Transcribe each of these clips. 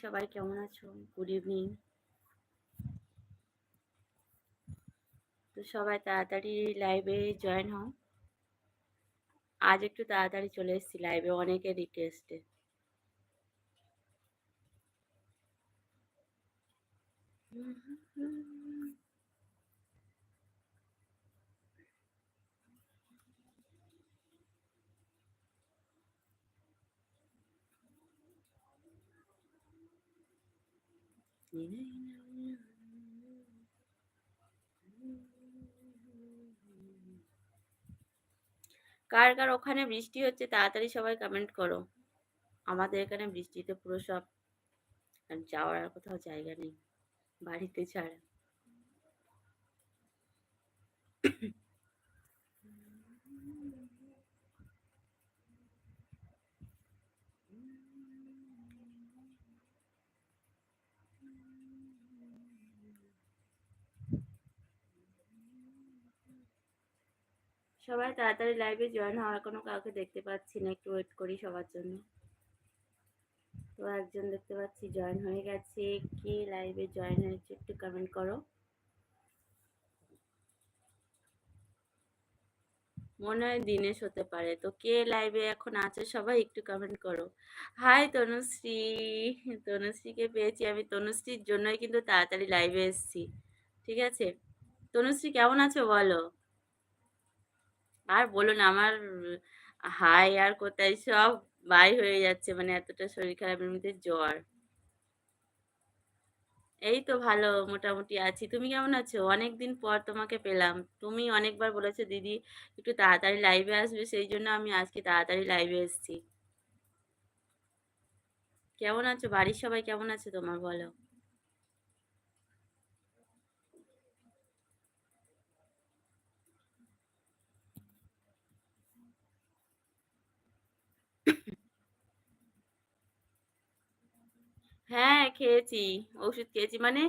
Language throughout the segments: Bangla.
সবাই কেমন আছো? গুড ইভিনিং তো সবাই তাড়াতাড়ি লাইভে জয়েন হও। আজ একটু তাড়াতাড়ি চলে এসেছি লাইভে অনেকের রিকোয়েস্টে কার কার ওখানে বৃষ্টি হচ্ছে তাড়াতাড়ি সবাই কমেন্ট করো। আমাদের এখানে বৃষ্টিতে পুরো সব। আর যাওয়ার আর কোথাও জায়গা নেই। বাড়িতে ছাড়া। সবাই তাড়াতাড়ি লাইভে জয়েন হওয়ার কোনো কাউকে দেখতে পাচ্ছি না, একটু ওয়েট করি সবার জন্য। তো একজন দেখতে পাচ্ছি জয়েন হয়ে গেছে। কে লাইভে জয়েন হয়েছে একটু কমেন্ট করো। মনে হয় দিনেশ হতে পারে। তো কে লাইভে এখন আছে সবাই একটু কমেন্ট করো। হাই তনুশ্রী। তনুশ্রীকে পেয়েছি আমি। তনুশ্রীর জন্যই কিন্তু তাড়াতাড়ি লাইভে এসেছি। ঠিক আছে? তনুশ্রী কেমন আছো বলো? আর বলুন আমার হাই আর কোথায় সব বাই হয়ে যাচ্ছে মানে এতটা শরীর খারাপের মধ্যে জ্বর। এই তো ভালো, মোটামুটি আছি। তুমি কেমন আছো? অনেক দিন পর তোমাকে পেলাম। তুমি অনেকবার বলেছ, দিদি, একটু তাড়াতাড়ি লাইভে আসবে। সেই জন্য আমি আজকে তাড়াতাড়ি লাইভে এসেছি। কেমন আছো? বাড়ির সবাই কেমন আছে তোমার বলো হ্যাঁ খেয়েছি, ওষুধ খেয়েছি। মানে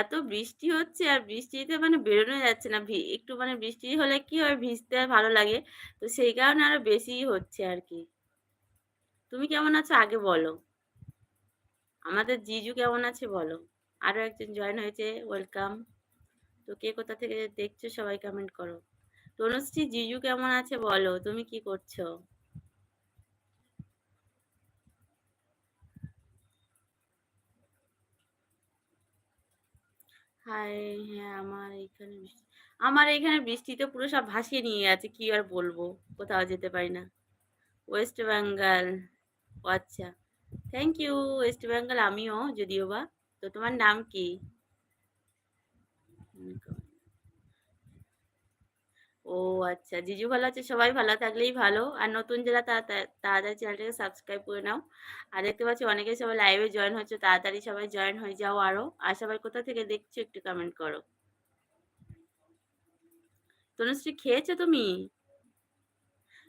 এত বৃষ্টি হচ্ছে আর বৃষ্টিতে মানে বেরোনো যাচ্ছে না। একটু মানে বৃষ্টি হলে কি হয়, ভিজতে ভালো লাগে। তো সেই কারণে আরও বেশি হচ্ছে আর কি। তুমি কেমন আছো আগে বলো। আমাদের জিজু কেমন আছে বলো। আরও একজন জয়েন হয়েছে ওয়েলকাম তো কে কোথা থেকে দেখছ সবাই কমেন্ট করো। তনুশ্রী, জিজু কেমন আছে বলো। তুমি কি করছ? হ্যাঁ আমার এখানে বৃষ্টি, আমার এখানে বৃষ্টিতে পুরো সব ভাসিয়ে নিয়ে আছে কি আর বলব? কোথাও যেতে পারি না। ওয়েস্ট বেঙ্গল আচ্ছা। থ্যাংক ইউ ওয়েস্ট বেঙ্গল আমিও, যদিও বা। তো তোমার নাম কি? ও আচ্ছা জিজু ভালো আছে? সবাই ভালো থাকলেই ভালো। আর নতুন যারা তাড়াতাড়ি চ্যানেলটাকে সাবস্ক্রাইব করে নাও। আর দেখতে পাচ্ছি অনেকে সবাই লাইভে জয়েন হচ্ছে, তাড়াতাড়ি সবাই জয়েন হয়ে যাও আরও। আর সবাই কোথা থেকে দেখছ একটু কমেন্ট করো। তনুশ্রী, খেয়েছো তুমি?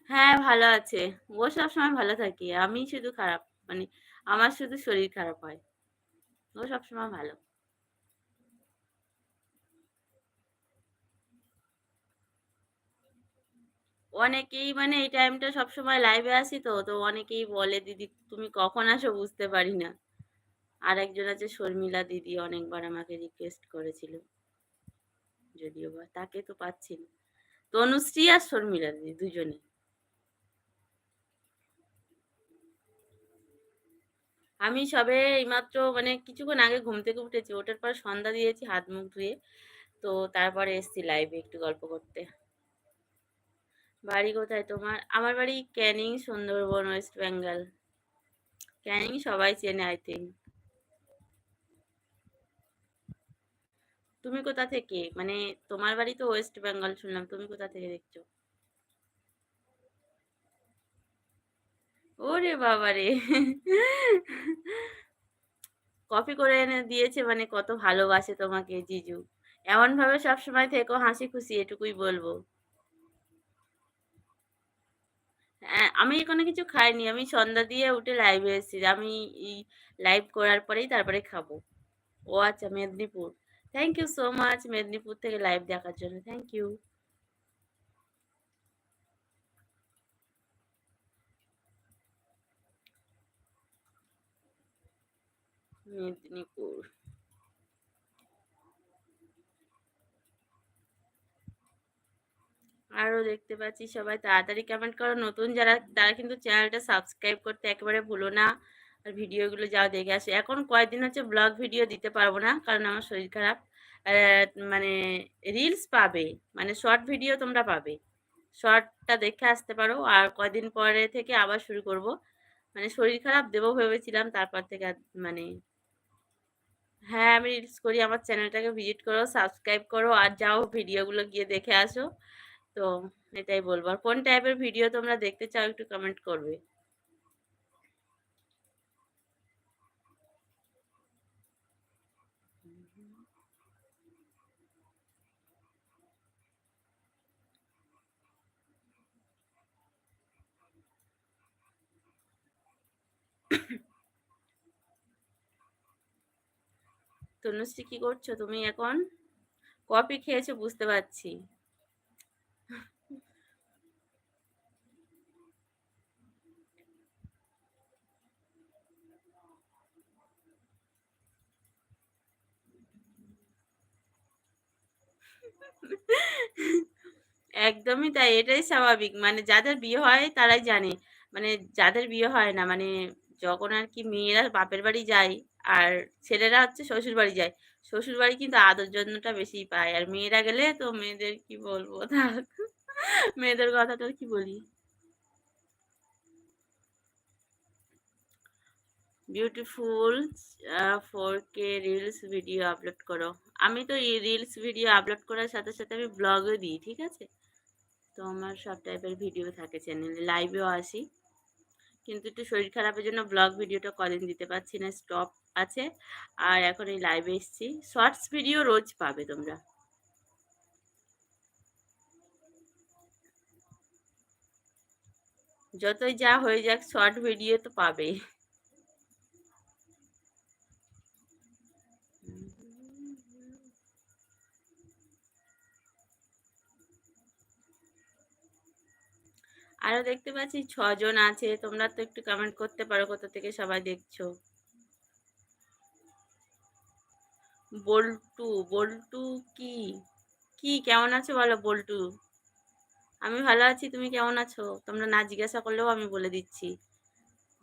হ্যাঁ ভালো আছে। ও সব সময় ভালো থাকে। আমি শুধু খারাপ মানে আমার শুধু শরীর খারাপ হয়। ও সবসময় ভালো। অনেকেই মানে এই টাইমটা সবসময় লাইভে আসি তো তো অনেকেই বলে, দিদি, তুমি কখন আসো বুঝতে পারি না। আর একজন আছে, শর্মিলা দিদি অনেকবার আমাকে রিকোয়েস্ট করেছিল। যদিও বা, তাকে তো পাচ্ছি না। তনুশ্রী আর শর্মিলা দিদি দুজনে। আমি সবে এইমাত্র মানে কিছুক্ষণ আগে ঘুম থেকে উঠেছি ওটার পর সন্ধ্যা দিয়েছি, হাত মুখ ধুয়ে, তো তারপরে এসছি লাইভে একটু গল্প করতে। বাড়ি কোথায় তোমার? আমার বাড়ি ক্যানিং, সুন্দরবন, ওয়েস্ট বেঙ্গল। ক্যানিং সবাই চেনে আই থিঙ্ক তুমি কোথা থেকে? মানে তোমার বাড়ি তো ওয়েস্ট বেঙ্গল শুনলাম, তুমি কোথা থেকে দেখছ? ওরে বাবা রে। কফি করে এনে দিয়েছে মানে কত ভালোবাসে তোমাকে, জিজু। এমন ভাবে সবসময় থেকো, হাসি খুশি, এটুকুই বলব হ্যাঁ আমি এখানে কিছু খাইনি। আমি সন্ধ্যা দিয়ে উঠে লাইভে এসেছি। আমি লাইভ করার পরেই তারপরে খাব। ও আচ্ছা Medinipur. Thank you so much Medinipur থেকে লাইভ দেখার জন্য। Thank you Medinipur. আরও দেখতে পাচ্ছি, সবাই তাড়াতাড়ি কমেন্ট করো। নতুন যারা, তারা কিন্তু চ্যানেলটা সাবস্ক্রাইব করতে একেবারে ভুলো না। আর ভিডিওগুলো যাও দেখে আসে। এখন কয়েকদিন হচ্ছে ব্লগ ভিডিও দিতে পারব না, কারণ আমার শরীর খারাপ। মানে রিলস পাবে মানে শর্ট ভিডিও তোমরা পাবে। শর্টটা দেখে আসতে পারো। আর কয়দিন পরে থেকে আবার শুরু করব। মানে শরীর খারাপ দেবো ভেবেছিলাম, তারপর থেকে মানে হ্যাঁ আমি রিলস করি। আমার চ্যানেলটাকে ভিজিট করো সাবস্ক্রাইব করো। আর যাও ভিডিওগুলো গিয়ে দেখে আসো। তো এটাই বলব। আর কোন টাইপের ভিডিও তোমরা দেখতে চাও একটু কমেন্ট করবে। তনুশ্রী কি করছ? তুমি এখন কফি খেয়েছো, বুঝতে পারছি। একদমই তাই, এটাই স্বাভাবিক। মানে যাদের বিয়ে হয় তারাই জানে। মানে যাদের বিয়ে হয় না মানে যখন আর কি মেয়েরা বাপের বাড়ি যায় আর ছেলেরা হচ্ছে শ্বশুর বাড়ি যায়, শ্বশুর বাড়ি কিন্তু আদর যত্নটা বেশি পায়। আর মেয়েরা গেলে তো মেয়েদের কি বলব? থাক, মেয়েদের কথাটা কি বলি। Beautiful four K reels video upload করো। আমি তো এই রিলস ভিডিও আপলোড করার সাথে সাথে আমি ব্লগও দিই, ঠিক আছে? তো আমার সব টাইপের ভিডিও থাকে চ্যানেলে লাইভেও আসি। কিন্তু একটু শরীর খারাপের জন্য ব্লগ ভিডিওটা কদিন দিতে পারছি না স্টপ আছে। আর এখন এই লাইভে এসছি। শর্টস ভিডিও রোজ পাবে তোমরা। যতই যা হয়ে যাক শর্ট ভিডিও তো পাবে আরও দেখতে পাচ্ছি ছজন আছে, তোমরা তো একটু কমেন্ট করতে পারো কোথা থেকে সবাই দেখছ। বল্টু বল্টু কি? কি, কেমন আছো বলো বল্টু? আমি ভালো আছি, তুমি কেমন আছো? তোমরা না জিজ্ঞাসা করলেও আমি বলে দিচ্ছি।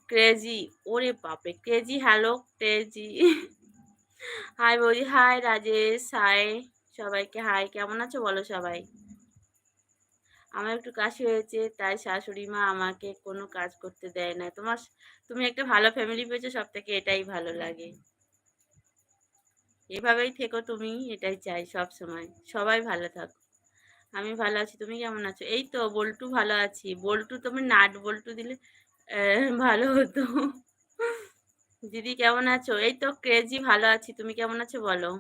ক্রেজি, ওরে বাপে ক্রেজি, হ্যালো, ক্রেজি। হাই বৌদি, হাই রাজেশ, হাই, সবাইকে হাই, কেমন আছো বলো সবাই? আমার একটু কাশি হয়েছে, তাই শাশুড়ি মা আমাকে কোনো কাজ করতে দেয় না। তোমার তুমি একটা ভালো ফ্যামিলি পেয়েছ সব থেকে এটাই ভালো লাগে। এভাবেই থেকো তুমি, এটাই চাই সব সময়। সবাই ভালো থাকো। আমি ভালো আছি, তুমি কেমন আছো? এই তো বল্টু ভালো আছি। বল্টু, তুমি নাট বল্টু দিলে ভালো হতো। দিদি কেমন আছো? এই তো ক্রেজি ভালো আছি, তুমি কেমন আছো বলো?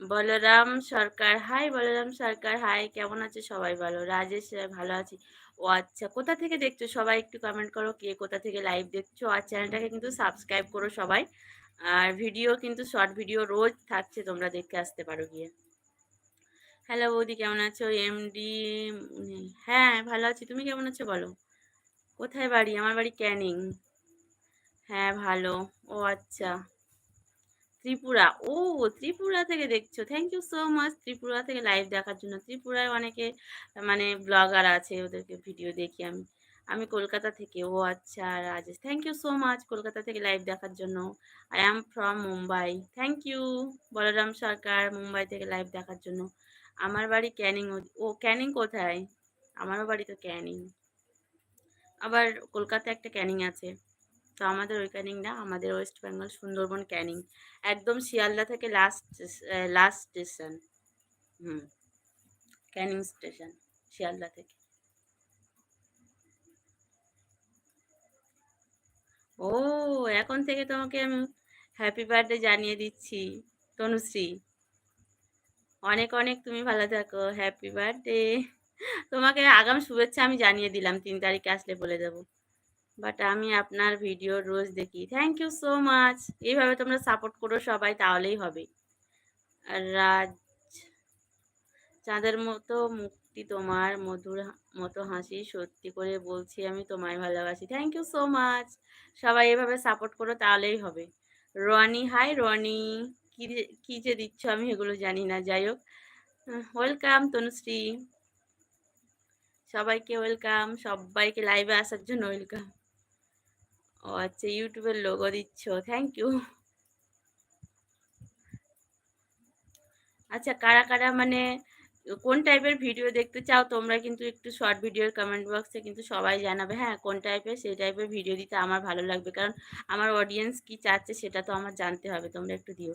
বলরাম সরকার, হাই বলরাম সরকার, হাই, কেমন আছে সবাই ভালো রাজেশ ভালো আছি। ও আচ্ছা কোথা থেকে দেখছ? সবাই একটু কমেন্ট করো কে কোথা থেকে লাইভ দেখছ? আর চ্যানেলটাকে কিন্তু সাবস্ক্রাইব করো সবাই। আর ভিডিও কিন্তু শর্ট ভিডিও রোজ থাকছে, তোমরা দেখতে আসতে পারো গিয়ে। হ্যালো বৌদি, কেমন আছো? এমডি হ্যাঁ ভালো আছি। তুমি কেমন আছো বলো? কোথায় বাড়ি? আমার বাড়ি ক্যানিং। হ্যাঁ ভালো। ও আচ্ছা। ত্রিপুরা। ও, ত্রিপুরা থেকে দেখছ। Thank you so much Tripura থেকে লাইভ দেখার জন্য। ত্রিপুরায় অনেকে মানে ব্লগার আছে, ওদেরকে ভিডিও দেখি আমি। আমি কলকাতা থেকে। ও আচ্ছা Rajesh. Thank you so much Kolkata থেকে লাইভ দেখার জন্য। I am from Mumbai thank you Balaram Sarkar Mumbai থেকে লাইভ দেখার জন্য। আমার বাড়ি ক্যানিং। ও, ক্যানিং কোথায়? আমারও বাড়ি তো ক্যানিং। আবার কলকাতায় একটা ক্যানিং আছে। তো আমাদের ওই ক্যানিং না, আমাদের ওয়েস্ট বেঙ্গল সুন্দরবন ক্যানিং। একদম শিয়ালদা থেকে লাস্ট লাস্ট স্টেশন। হুম, ক্যানিং স্টেশন শিয়ালদা থেকে। ও, এখন থেকে তোমাকে আমি হ্যাপি বার্থডে জানিয়ে দিচ্ছি, তনুশ্রী। অনেক অনেক তুমি ভালো থাকো হ্যাপি বার্থডে তোমাকে আগাম শুভেচ্ছা আমি জানিয়ে দিলাম, তিন তারিখে আসলে বলে দেবো। বাট আমি আপনার ভিডিও রোজ দেখি। থ্যাংক ইউ সো মাচ এইভাবে তোমরা সাপোর্ট করো সবাই, তাহলেই হবে। রাজ, চাঁদের মতো মুক্তি তোমার, মধুর মতো হাসি সত্যি করে বলছি, আমি তোমায় ভালোবাসি। থ্যাংক ইউ সো মাচ সবাই এভাবে সাপোর্ট করো, তাহলেই হবে। রনি হাই রনি। কি কি যে দিচ্ছ আমি এগুলো জানি না, যাই হোক। ওয়েলকাম তনুশ্রী। সবাইকে ওয়েলকাম সবাইকে লাইভে আসার জন্য ওয়েলকাম ও আচ্ছা ইউটিউবের লোগো দিচ্ছ থ্যাংক ইউ আচ্ছা কারা কারা মানে কোন টাইপের ভিডিও দেখতে চাও, তোমরা কিন্তু একটু শর্ট ভিডিওর কমেন্ট বক্সে কিন্তু সবাই জানাবে হ্যাঁ কোন টাইপের সেই টাইপের ভিডিও দিতে আমার ভালো লাগবে, কারণ আমার অডিয়েন্স কি চাচ্ছে সেটা তো আমার জানতে হবে, তোমরা একটু দিও।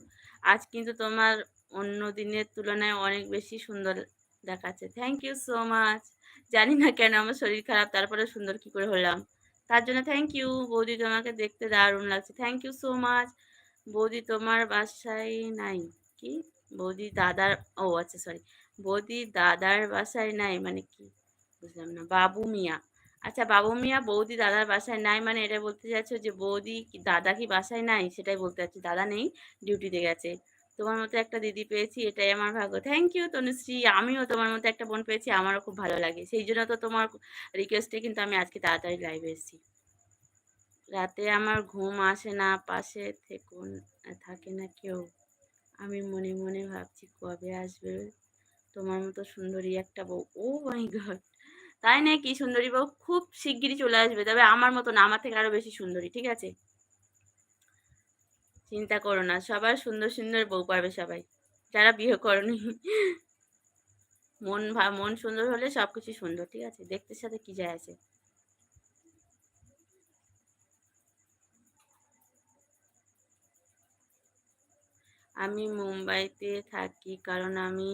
আজ কিন্তু তোমার অন্য দিনের তুলনায় অনেক বেশি সুন্দর দেখাচ্ছে থ্যাংক ইউ সো মাচ জানি না কেন আমার শরীর খারাপ তারপরে সুন্দর কি করে হলাম। তার জন্য থ্যাংক ইউ বৌদি তোমাকে দেখতে দারুণ লাগছে। থ্যাংক ইউ সো মাচ বৌদি তোমার বাসায় নাই কি? বৌদি দাদার, ও আচ্ছা সরি বৌদি দাদার বাসায় নাই মানে কি? বুঝলাম না। বাবু মিয়া। আচ্ছা বাবু মিয়া, বৌদি দাদার বাসায় নাই মানে এটা বলতে চাচ্ছ যে বৌদি দাদা কি বাসায় নাই? সেটাই বলতে চাচ্ছি দাদা নেই ডিউটিতে গেছে। তোমার মতো একটা দিদি পেয়েছি, এটাই আমার ভাগ্য। Thank you Tanushree. আমিও তোমার মতো একটা বোন পেয়েছি, আমারও খুব ভালো লাগে। সেই জন্য তো তোমার রিকোয়েস্টে কিন্তু আমি আজকে তাড়াতাড়ি লাইভে এসেছি। রাতে আমার ঘুম আসে না, পাশে থেকে থাকে না কেউ। আমি মনে মনে ভাবছি কবে আসবে তোমার মতো সুন্দরী একটা বউ। ও মাই গড তাই না কি সুন্দরী বউ? খুব শিগগিরই চলে আসবে, তবে আমার মতো না, আমার থেকে আরও বেশি সুন্দরী, ঠিক আছে? চিন্তা করো না, সবার সুন্দর সুন্দর বউ পাবে সবাই, যারা বিয়ে করনি। মন মন সুন্দর হলে সবকিছু সুন্দর, ঠিক আছে? দেখতে সাথে কি যায় আছে। আমি মুম্বাইতে থাকি কারণ আমি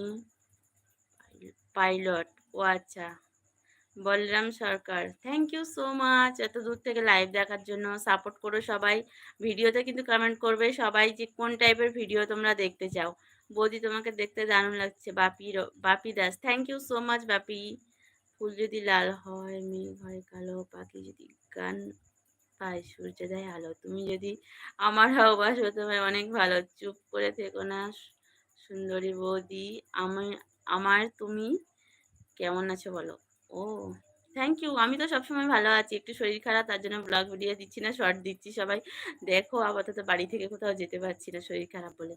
পাইলট, ও আচ্ছা। Balaram Sarkar. Thank you so much এত দূর থেকে লাইভ দেখার জন্য সাপোর্ট করো সবাই। ভিডিওতে কিন্তু কমেন্ট করবে সবাই যে কোন টাইপের ভিডিও তোমরা দেখতে চাও। বৌদি তোমাকে দেখতে দারুণ লাগছে। Bapi Bapi Das. Thank you so much Bapi. ফুল যদি লাল হয়, মেঘ হয়, কালো পাখি যদি গান পায়, সূর্যোদয় আলো। তুমি যদি আমার ভালোবাসো, তোমায় অনেক ভালো। চুপ করে থেকো না, সুন্দরী বৌদি। আমি, আমার তুমি কেমন আছো বলো? ও। থ্যাংক ইউ আমি তো সবসময় ভালো আছি। একটু শরীর খারাপ, তার জন্য ব্লগ ভিডিও দিচ্ছি না শর্ট দিচ্ছি সবাই। দেখো, আপাতত বাড়ি থেকে কোথাও যেতে পারছি না শরীর খারাপ বলে।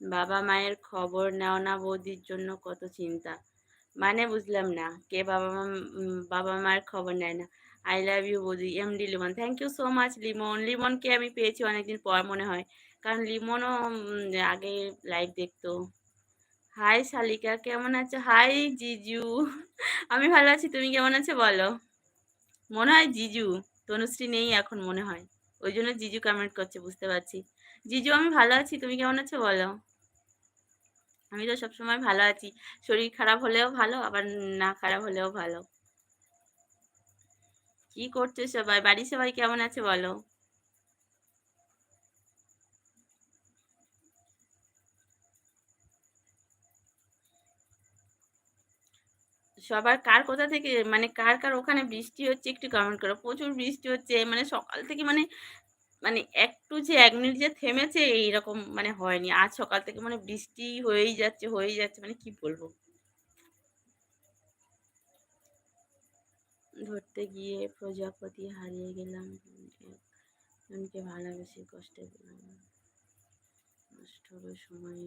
বাবা মায়ের খবর নেও না বৌদির জন্য কত চিন্তা। মানে বুঝলাম না, কে বাবা মা বাবা মায়ের খবর নেয় না। আই লাভ ইউ বৌদি। M D Limon thank you so much Limon. লিমনকে আমি পেয়েছি অনেকদিন পর মনে হয়। কারণ লিমনও আগে লাইভ দেখতো। হাই শালিকা কেমন আছো? হাই জিজু আমি ভালো আছি, তুমি কেমন আছো বলো? মনে হয় জিজু তনুশ্রী নেই এখন মনে হয়। ওই জন্য জিজু কমেন্ট করছে, বুঝতে পারছি। জিজু আমি ভালো আছি, তুমি কেমন আছো বলো? আমি তো সবসময় ভালো আছি। শরীর খারাপ হলেও ভালো, আবার না খারাপ হলেও ভালো। কি করছে সবাই? বাড়ির সবাই কেমন আছে বলো? সবার কার কোথা থেকে মানে কার কার ওখানে বৃষ্টি হচ্ছে একটু কমেন্ট করো। প্রচুর বৃষ্টি হচ্ছে মানে সকাল থেকে মানে মানে একটু যে এক মিনিট যে থেমেছে এইরকম মানে হয়নি। আজ সকাল থেকে মানে বৃষ্টি হয়েই যাচ্ছে হয়েই যাচ্ছে মানে কি বলব? ধরতে গিয়ে প্রজাপতি হারিয়ে গেলাম ভালোবেসে কষ্টে পেলাম নষ্ট সময়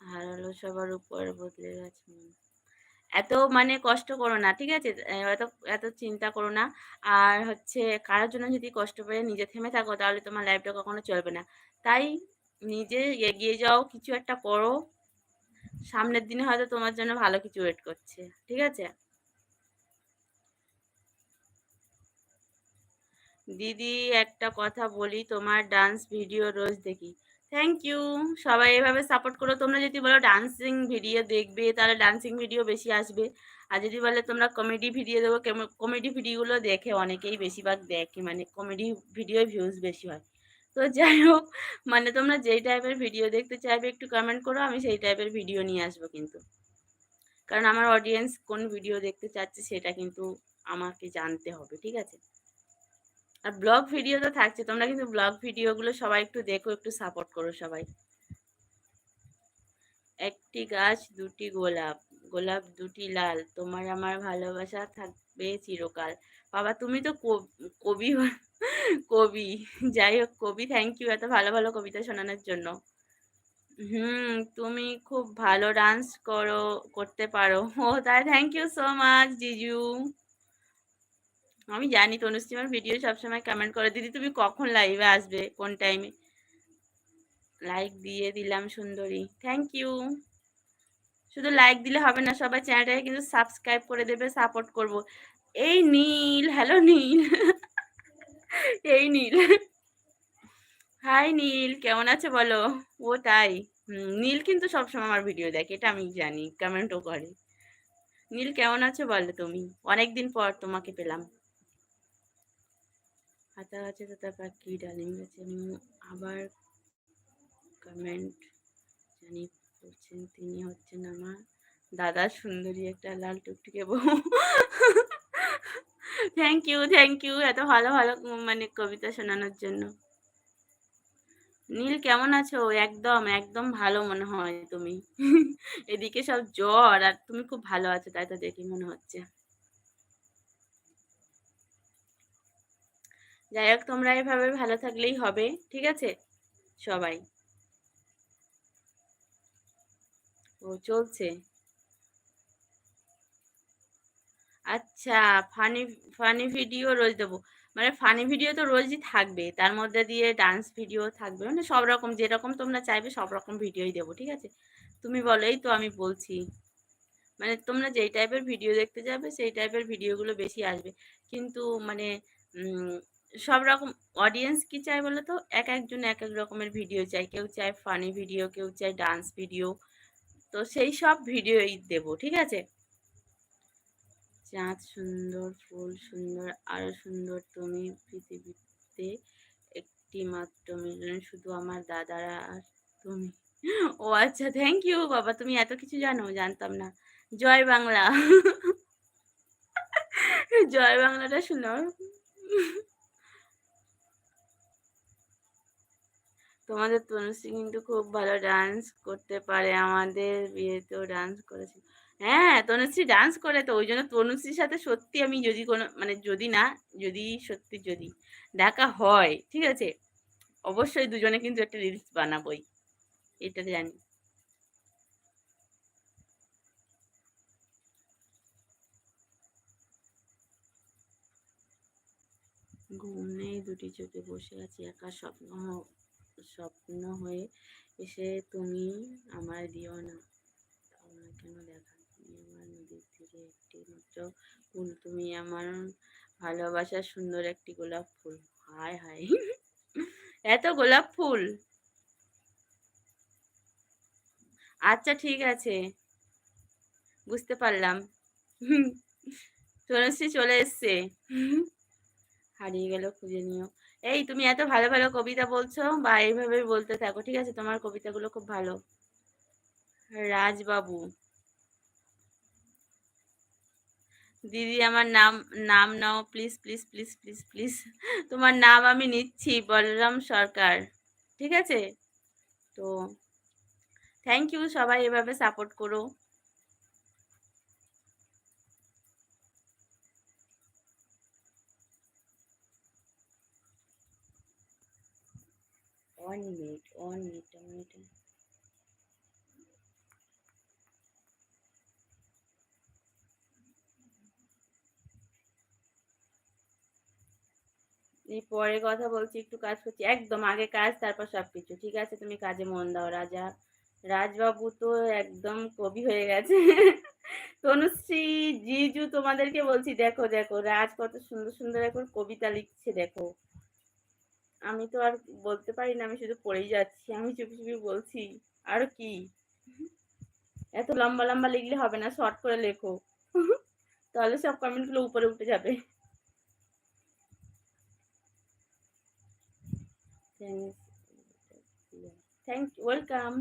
হারালো সবার উপর বদলে গেছে। এত মানে কষ্ট করো না, ঠিক আছে? এত এত চিন্তা করো না। আর হচ্ছে কারোর জন্য যদি কষ্ট পেয়ে নিজে থেমে থাকো, তাহলে তোমার লাইফটা কখনো চলবে না। তাই নিজে এগিয়ে যাও, কিছু একটা করো। সামনের দিনে হয়তো তোমার জন্য ভালো কিছু ওয়েট করছে, ঠিক আছে? দিদি, একটা কথা বলি, তোমার ডান্স ভিডিও রোজ দেখি। থ্যাংক ইউ সবাই এভাবে সাপোর্ট করো। তোমরা যদি বলো ডান্সিং ভিডিও দেখবে, তাহলে ডান্সিং ভিডিও বেশি আসবে। আর যদি বলে তোমরা কমেডি ভিডিও দেবো কমেডি ভিডিওগুলো দেখে অনেকেই বেশিরভাগ দেখে মানে কমেডি ভিডিও ভিউজ বেশি হয়। তো যাই হোক মানে তোমরা যেই টাইপের ভিডিও দেখতে চাইবে, একটু কমেন্ট করো, আমি সেই টাইপের ভিডিও নিয়ে আসব কিন্তু। কারণ আমার অডিয়েন্স কোন ভিডিও দেখতে চাচ্ছে, সেটা কিন্তু আমাকে জানতে হবে, ঠিক আছে? আর ব্লগ ভিডিও তো থাকছে, তোমরা কিন্তু ব্লগ ভিডিওগুলো সবাই একটু দেখো, একটু সাপোর্ট করো সবাই। একটি গাছ, দুটি গোলাপ গোলাপ দুটি লাল, তোমার আমার ভালোবাসা থাকবে চিরকাল। বাবা, তুমি তো কবি কবি, যাই হোক, কবি থ্যাংক ইউ এত ভালো ভালো কবিতা শোনানোর জন্য। হুম, তুমি খুব ভালো ডান্স করো, করতে পারো। ও, তাই থ্যাংক ইউ সো মাচ জিজু। আমি জানি, তনুশ্রী আমার ভিডিও সবসময় কমেন্ট করে, দিদি, তুমি কখন লাইভে আসবে? কোন টাইমে লাইক দিয়ে দিলাম সুন্দরী। থ্যাংক ইউ শুধু লাইক দিলে হবে না, সবাই চ্যানেলটাকে কিন্তু সাবস্ক্রাইব করে দেবে সাপোর্ট করব। এই নীল হ্যালো নীল। এই নীল। হাই নীল, কেমন আছে বলো? ও তাই। নীল কিন্তু সবসময় আমার ভিডিও দেখে, এটা আমি জানি কমেন্টও করে। নীল, কেমন আছে বলো তুমি? অনেকদিন পর তোমাকে পেলাম। হাতা গাছে তোতা পাখি, ডালিম গাছে আবার কমেন্ট জানি করছেন তিনি হচ্ছেন আমার দাদা সুন্দরী একটা লাল টুকটুকে বউ। থ্যাংক ইউ থ্যাংক ইউ এত ভালো ভালো মানে কবিতা শোনানোর জন্য। নীল, কেমন আছো? একদম একদম ভালো মনে হয় তুমি। এদিকে সব জ্বর, আর তুমি খুব ভালো আছো, তাই তো দেখি মনে হচ্ছে। যাই হোক, তোমরা এভাবে ভালো থাকলেই হবে, ঠিক আছে? সবাই। ও, চলছে। আচ্ছা ফানি ফানি ভিডিও রোজ দেবো। মানে ফানি ভিডিও তো রোজই থাকবে, তার মধ্যে দিয়ে ডান্স ভিডিও থাকবে মানে সব রকম, যেরকম তোমরা চাইবে সব রকম ভিডিওই দেবো, ঠিক আছে? তুমি বলো, এই তো আমি বলছি। মানে তোমরা যেই টাইপের ভিডিও দেখতে যাবে, সেই টাইপের ভিডিওগুলো বেশি আসবে। কিন্তু মানে সব রকম অডিয়েন্স কি চায় বলো তো? এক একজন এক এক রকমের ভিডিও চাই কেউ চায় ফানি ভিডিও কেউ চায় ডান্স ভিডিও তো সেই সব ভিডিওই দেব, ঠিক আছে? চাঁদ সুন্দর, ফুল সুন্দর, আরও সুন্দর। তুমি পৃথিবীতে একটি মাত্র মিলন শুধু আমার দাদারা আর তুমি। ও আচ্ছা থ্যাংক ইউ বাবা। তুমি এত কিছু জানো? জানতাম না। জয় বাংলা। জয় বাংলাটা শুনো। তোমাদের তনুশ্রী কিন্তু খুব ভালো ডান্স করতে পারে, আমাদের বিয়েতেও ডান্স করেছে হ্যাঁ তনুশ্রী ডান্স করে তো, ওই জন্য তনুশ্রীর সাথে সত্যি আমি যদি কোনো মানে যদি না, যদি সত্যি যদি দেখা হয়, ঠিক আছে? অবশ্যই দুজনে কিন্তু একটা রিলস বানাবোই, এটা জানি। ঘুম নেই, দুটি চোখে বসে আছি, একা স্বপ্ন স্বপ্ন হয়ে এসে তুমি আমার দিও না। আমার কেন দেখা? তুমি আমার নদীর তীরে একটি মাত্র ফুল। তুমি আমার ভালোবাসার সুন্দর একটি গোলাপ ফুল। হায় হায়। এত গোলাপ ফুল। আচ্ছা ঠিক আছে। বুঝতে পারলাম। তনুশ্রী চলে এসছে। হারিয়ে গেল, খুঁজে নিও। এই তুমি এত ভালো ভালো কবিতা বলছো বা এইভাবে বলতে থাকো, ঠিক আছে? তোমার কবিতাগুলো খুব ভালো। রাজবাবু। দিদি আমার নাম নাম নাও please please please please please তোমার নাম আমি নিচ্ছি বলরাম সরকার, ঠিক আছে? তো থ্যাংক ইউ সবাই এভাবে সাপোর্ট করো। One minute one minute এই পরে কথা বলছি, একটু কাজ করছি। একদম আগে কাজ, তারপর সব কিছু ঠিক আছে, তুমি কাজে মন দাও, রাজা। রাজবাবু তো একদম কবি হয়ে গেছে। তনুশ্রী, জিজু তোমাদেরকে বলছি, দেখো দেখো, রাজ কত সুন্দর সুন্দর এখন কবিতা লিখছে, দেখো। আমি তো আর বলতে পারি না, আমি শুধু পড়েই যাচ্ছি, আমি চুপি চুপি বলছি, আর কি? এত লম্বা লম্বা লিখলে হবে না, শর্ট করে লেখো। তাহলে সব কমেন্টগুলো উপরে উঠে যাবে। থ্যাংক ইউ ওয়েলকাম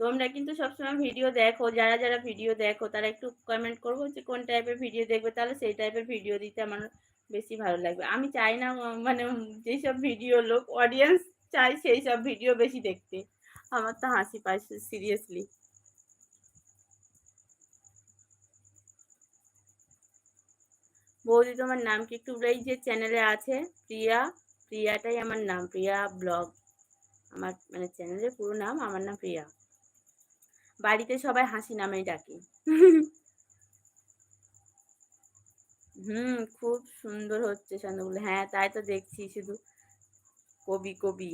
তোমরা কিন্তু সবসময় ভিডিও দেখো, যারা যারা ভিডিও দেখো, তারা একটু কমেন্ট করব যে কোন টাইপের ভিডিও দেখবে, তাহলে সেই টাইপের ভিডিও দিতে আমার বেশি ভালো লাগবে। আমি চাই না মানে যেসব ভিডিও লোক অডিয়েন্স চাই সেই সব ভিডিও বেশি দেখতে। আমার তো হাসি পায় সিরিয়াসলি বৌদি, তোমার নাম কি? একটু এই যে চ্যানেলে আছে, প্রিয়া, প্রিয়াটাই আমার নাম, প্রিয়া ব্লগ। আমার মানে চ্যানেলের পুরো নাম, আমার নাম প্রিয়া। বাড়িতে সবাই হাসি নামেই ডাকে। হুম, খুব সুন্দর হচ্ছে ছন্দগুলো। হ্যাঁ তাই তো দেখছি শুধু। কবি কবি।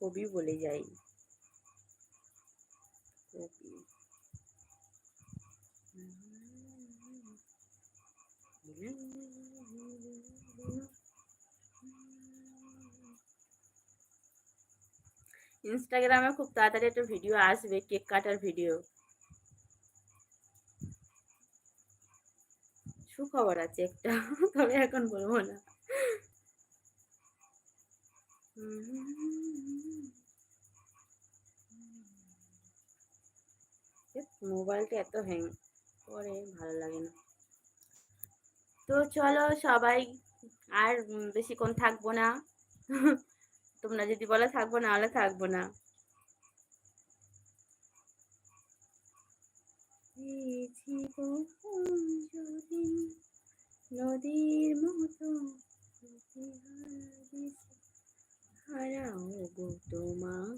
কবি বলে যাই। কবি। ইনস্টাগ্রামে খুব তাড়াতাড়ি একটা ভিডিও আসবে, কেক কাটার ভিডিও। সুখবর আছে একটা, তবে এখন বলব না। মোবাইলটা এত হ্যাং করে, ভালো লাগে না। তো চলো সবাই, আর বেশিক্ষণ থাকব না। তোমরা যদি বলো থাকব না হলে থাকব না। নদীর মতো হারাও গো তোমার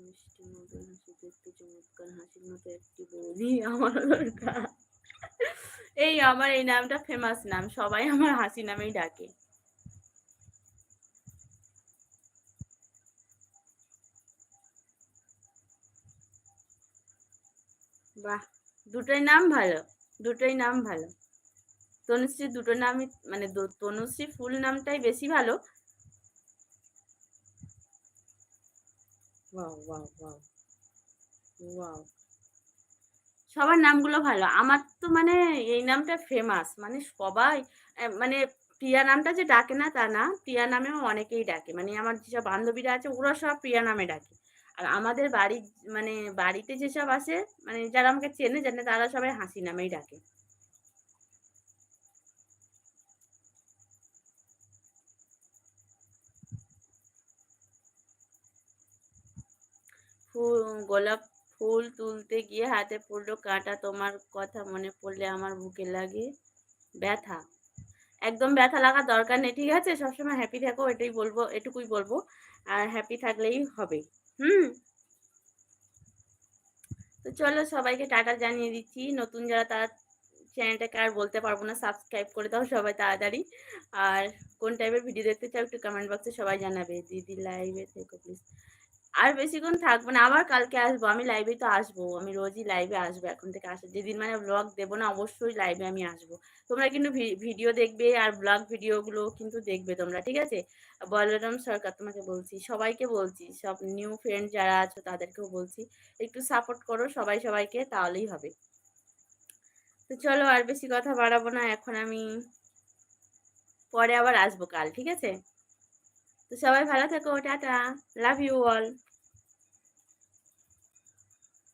মিষ্টি মতন হাসি দেখতে চমৎকার হাসির মতো একটি বৌদি আমার দরকার। এই আমার এই নামটা ফেমাস নাম, সবাই আমার হাসি নামেই ডাকে। দুটোই নাম ভালো দুটোই নাম ভালো। তনুশ্রী দুটো নামই মানে তনুশ্রী ফুল নামটাই বেশি ভালো। সবার নামগুলো ভালো। আমার তো মানে এই নামটা ফেমাস মানে সবাই মানে প্রিয়া নামটা যে ডাকে না তা না প্রিয়া নামেও অনেকেই ডাকে। মানে আমার যেসব বান্ধবীরা আছে ওরা সব প্রিয়া নামে ডাকে। আর আমাদের বাড়ি মানে বাড়িতে যেসব আসে মানে যারা আমাকে চেনে জানে তারা সবাই হাসি নামেই ডাকে। ফুল, গোলাপ ফুল তুলতে গিয়ে হাতে পড়ল কাঁটা, তোমার কথা মনে পড়লে আমার বুকে লাগে ব্যথা। একদম ব্যথা লাগার দরকার নেই, ঠিক আছে? সবসময় হ্যাপি থাকো, এটাই বলব, এটুকুই বলব। আর হ্যাপি থাকলেই হবে। হুম। তো চলো সবাইকে টাটা জানিয়ে দিচ্ছি। নতুন যারা তারা চ্যানেলটাকে আর বলতে পারব না সাবস্ক্রাইব করে দাও সবাই তাড়াতাড়ি। আর কোন টাইপের ভিডিও দেখতে চাও একটু কমেন্ট বক্সে সবাই জানাবে। দিদি লাইভে থেকো প্লিজ আর বেশিক্ষণ থাকব না, আবার কালকে আসব, আমি লাইভে তো আসব, আমি রোজই লাইভে আসব এখন থেকে আসব যেদিন মানে ব্লগ দেবো না অবশ্যই লাইভে আমি আসব। তোমরা কিন্তু ভিডিও দেখবে আর ব্লগ ভিডিওগুলো কিন্তু দেখবে তোমরা, ঠিক আছে? বলরাম সরকার তোমাকে বলছি, সবাইকে বলছি, সব নিউ ফ্রেন্ড যারা আছো তাদেরকেও বলছি, একটু সাপোর্ট করো সবাই সবাইকে, তাহলেই হবে। তো চলো আর বেশি কথা বাড়াবো না, এখন আমি, পরে আবার আসব কাল, ঠিক আছে? তো সবাই ভালো থেকো টাটা লাভ ইউ অল